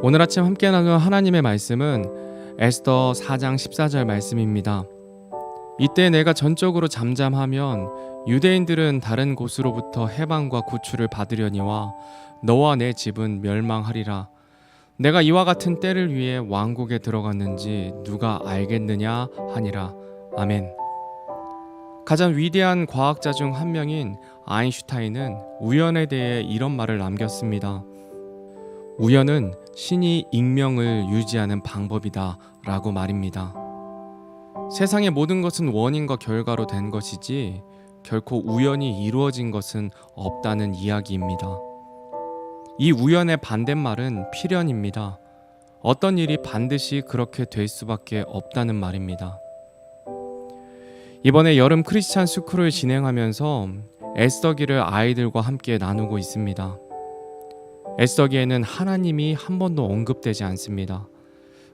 오늘 아침 함께 나눌 하나님의 말씀은 에스더 4장 14절 말씀입니다. 이때 내가 전적으로 잠잠하면 유대인들은 다른 곳으로부터 해방과 구출을 받으려니와 너와 내 집은 멸망하리라. 내가 이와 같은 때를 위해 왕국에 들어갔는지 누가 알겠느냐 하니라. 아멘. 가장 위대한 과학자 중 한 명인 아인슈타인은 우연에 대해 이런 말을 남겼습니다. 우연은 신이 익명을 유지하는 방법이다 라고 말입니다. 세상의 모든 것은 원인과 결과로 된 것이지 결코 우연히 이루어진 것은 없다는 이야기입니다. 이 우연의 반대말은 필연입니다. 어떤 일이 반드시 그렇게 될 수밖에 없다는 말입니다. 이번에 여름 크리스찬 스쿨을 진행하면서 에스더기를 아이들과 함께 나누고 있습니다. 에스더기에는 하나님이 한 번도 언급되지 않습니다.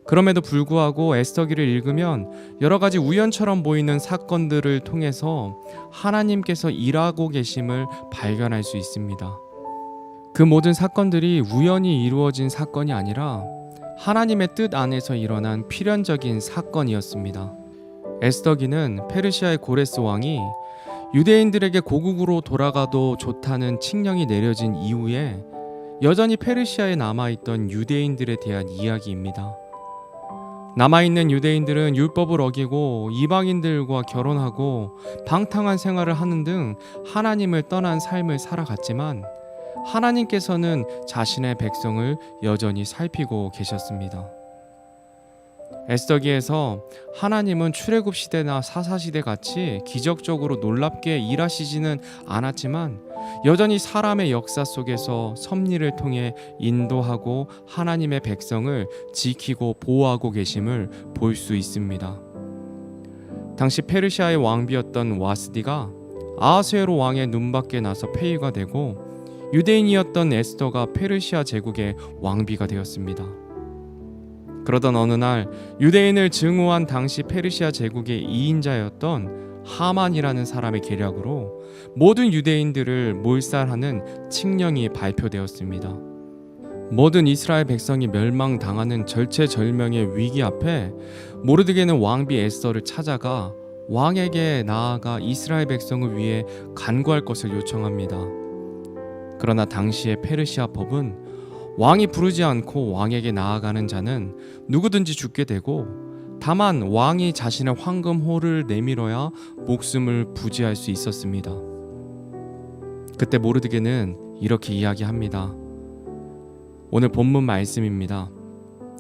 그럼에도 불구하고 에스더기를 읽으면 여러 가지 우연처럼 보이는 사건들을 통해서 하나님께서 일하고 계심을 발견할 수 있습니다. 그 모든 사건들이 우연히 이루어진 사건이 아니라 하나님의 뜻 안에서 일어난 필연적인 사건이었습니다. 에스더기는 페르시아의 고레스 왕이 유대인들에게 고국으로 돌아가도 좋다는 칙령이 내려진 이후에 여전히 페르시아에 남아있던 유대인들에 대한 이야기입니다. 남아있는 유대인들은 율법을 어기고 이방인들과 결혼하고 방탕한 생활을 하는 등 하나님을 떠난 삶을 살아갔지만 하나님께서는 자신의 백성을 여전히 살피고 계셨습니다. 에스더기에서 하나님은 출애굽 시대나 사사 시대 같이 기적적으로 놀랍게 일하시지는 않았지만 여전히 사람의 역사 속에서 섭리를 통해 인도하고 하나님의 백성을 지키고 보호하고 계심을 볼 수 있습니다. 당시 페르시아의 왕비였던 와스디가 아하수에로 왕의 눈밖에 나서 폐위가 되고 유대인이었던 에스더가 페르시아 제국의 왕비가 되었습니다. 그러던 어느 날 유대인을 증오한 당시 페르시아 제국의 2인자였던 하만이라는 사람의 계략으로 모든 유대인들을 몰살하는 칙령이 발표되었습니다. 모든 이스라엘 백성이 멸망당하는 절체절명의 위기 앞에 모르드게는 왕비 에스더를 찾아가 왕에게 나아가 이스라엘 백성을 위해 간구할 것을 요청합니다. 그러나 당시의 페르시아 법은 왕이 부르지 않고 왕에게 나아가는 자는 누구든지 죽게 되고 다만 왕이 자신의 황금호를 내밀어야 목숨을 부지할 수 있었습니다. 그때 모르드게는 이렇게 이야기합니다. 오늘 본문 말씀입니다.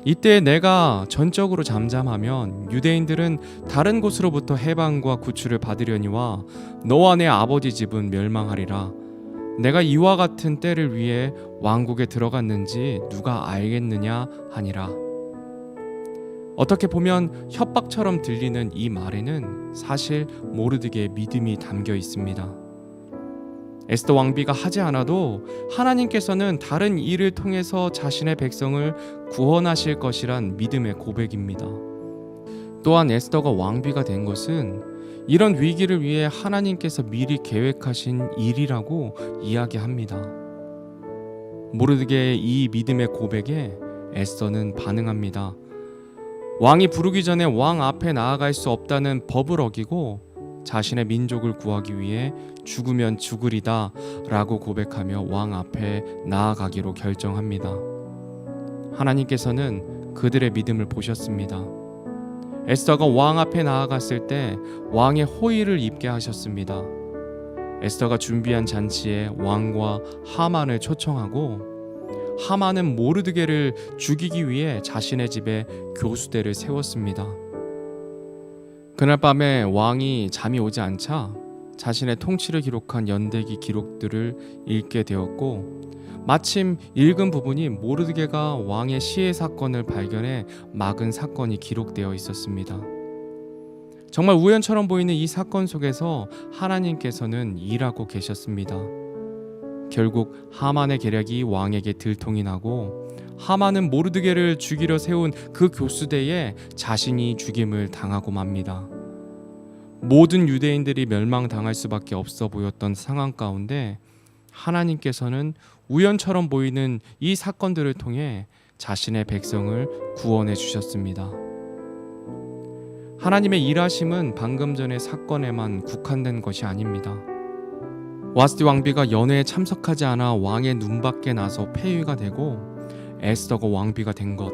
이때 내가 전적으로 잠잠하면 유대인들은 다른 곳으로부터 해방과 구출을 받으려니와 너와 내 아버지 집은 멸망하리라. 내가 이와 같은 때를 위해 왕국에 들어갔는지 누가 알겠느냐 하니라. 어떻게 보면 협박처럼 들리는 이 말에는 사실 모르드게의 믿음이 담겨 있습니다. 에스더 왕비가 하지 않아도 하나님께서는 다른 일을 통해서 자신의 백성을 구원하실 것이란 믿음의 고백입니다. 또한 에스더가 왕비가 된 것은 이런 위기를 위해 하나님께서 미리 계획하신 일이라고 이야기합니다. 모르드게의 이 믿음의 고백에 에스더는 반응합니다. 왕이 부르기 전에 왕 앞에 나아갈 수 없다는 법을 어기고 자신의 민족을 구하기 위해 죽으면 죽으리다 라고 고백하며 왕 앞에 나아가기로 결정합니다. 하나님께서는 그들의 믿음을 보셨습니다. 에스더가 왕 앞에 나아갔을 때 왕의 호의를 입게 하셨습니다. 에스더가 준비한 잔치에 왕과 하만을 초청하고 하만은 모르드게를 죽이기 위해 자신의 집에 교수대를 세웠습니다. 그날 밤에 왕이 잠이 오지 않자 자신의 통치를 기록한 연대기 기록들을 읽게 되었고 마침 읽은 부분이 모르드게가 왕의 시해 사건을 발견해 막은 사건이 기록되어 있었습니다. 정말 우연처럼 보이는 이 사건 속에서 하나님께서는 일하고 계셨습니다. 결국 하만의 계략이 왕에게 들통이 나고 하만은 모르드게를 죽이려 세운 그 교수대에 자신이 죽임을 당하고 맙니다. 모든 유대인들이 멸망당할 수밖에 없어 보였던 상황 가운데 하나님께서는 우연처럼 보이는 이 사건들을 통해 자신의 백성을 구원해 주셨습니다. 하나님의 일하심은 방금 전의 사건에만 국한된 것이 아닙니다. 와스티 왕비가 연회에 참석하지 않아 왕의 눈밖에 나서 폐위가 되고 에스더가 왕비가 된 것,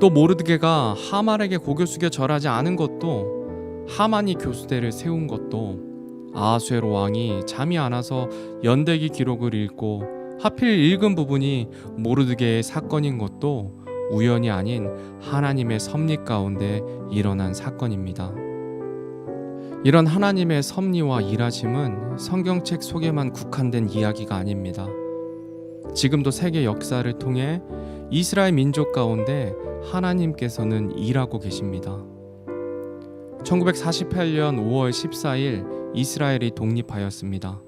또 모르드게가 하만에게 고개 숙여 절하지 않은 것도 하만이 교수대를 세운 것도 아수에로 왕이 잠이 안 와서 연대기 기록을 읽고 하필 읽은 부분이 모르드게의 사건인 것도 우연이 아닌 하나님의 섭리 가운데 일어난 사건입니다. 이런 하나님의 섭리와 일하심은 성경책 속에만 국한된 이야기가 아닙니다. 지금도 세계 역사를 통해 이스라엘 민족 가운데 하나님께서는 일하고 계십니다. 1948년 5월 14일 이스라엘이 독립하였습니다.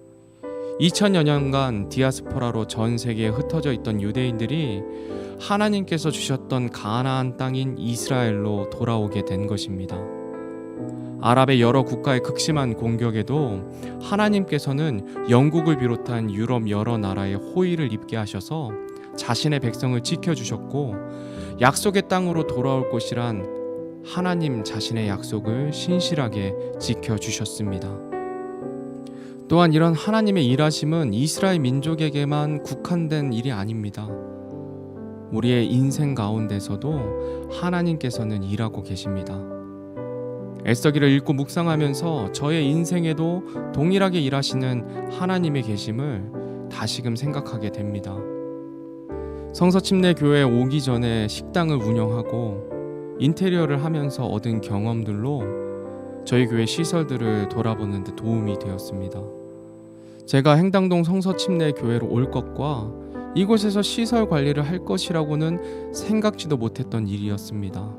2000여 년간 디아스포라로 전 세계에 흩어져 있던 유대인들이 하나님께서 주셨던 가나안 땅인 이스라엘로 돌아오게 된 것입니다. 아랍의 여러 국가의 극심한 공격에도 하나님께서는 영국을 비롯한 유럽 여러 나라에 호의를 입게 하셔서 자신의 백성을 지켜주셨고 약속의 땅으로 돌아올 곳이란 하나님 자신의 약속을 신실하게 지켜주셨습니다. 또한 이런 하나님의 일하심은 이스라엘 민족에게만 국한된 일이 아닙니다. 우리의 인생 가운데서도 하나님께서는 일하고 계십니다. 에스더기를 읽고 묵상하면서 저의 인생에도 동일하게 일하시는 하나님의 계심을 다시금 생각하게 됩니다. 성서 침례 교회에 오기 전에 식당을 운영하고 인테리어를 하면서 얻은 경험들로 저희 교회 시설들을 돌아보는 데 도움이 되었습니다. 제가 행당동 성서 침례 교회로 올 것과 이곳에서 시설 관리를 할 것이라고는 생각지도 못했던 일이었습니다.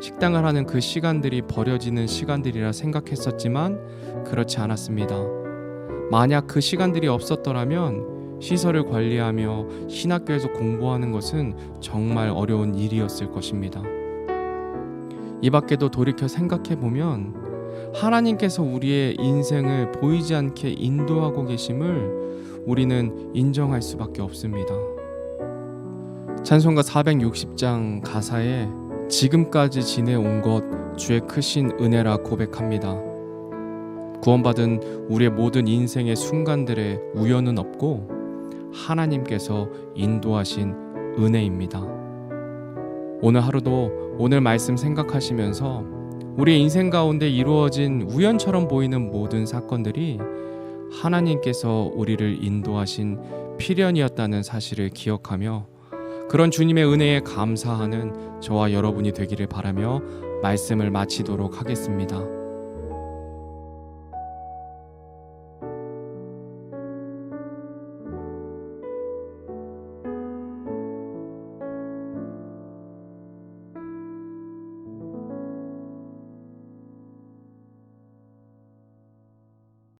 식당을 하는 그 시간들이 버려지는 시간들이라 생각했었지만 그렇지 않았습니다. 만약 그 시간들이 없었더라면 시설을 관리하며 신학교에서 공부하는 것은 정말 어려운 일이었을 것입니다. 이 밖에도 돌이켜 생각해 보면 하나님께서 우리의 인생을 보이지 않게 인도하고 계심을 우리는 인정할 수밖에 없습니다. 찬송가 460장 가사에 지금까지 지내온 것 주의 크신 은혜라 고백합니다. 구원받은 우리의 모든 인생의 순간들에 우연은 없고 하나님께서 인도하신 은혜입니다. 오늘 하루도 오늘 말씀 생각하시면서 우리의 인생 가운데 이루어진 우연처럼 보이는 모든 사건들이 하나님께서 우리를 인도하신 필연이었다는 사실을 기억하며 그런 주님의 은혜에 감사하는 저와 여러분이 되기를 바라며 말씀을 마치도록 하겠습니다.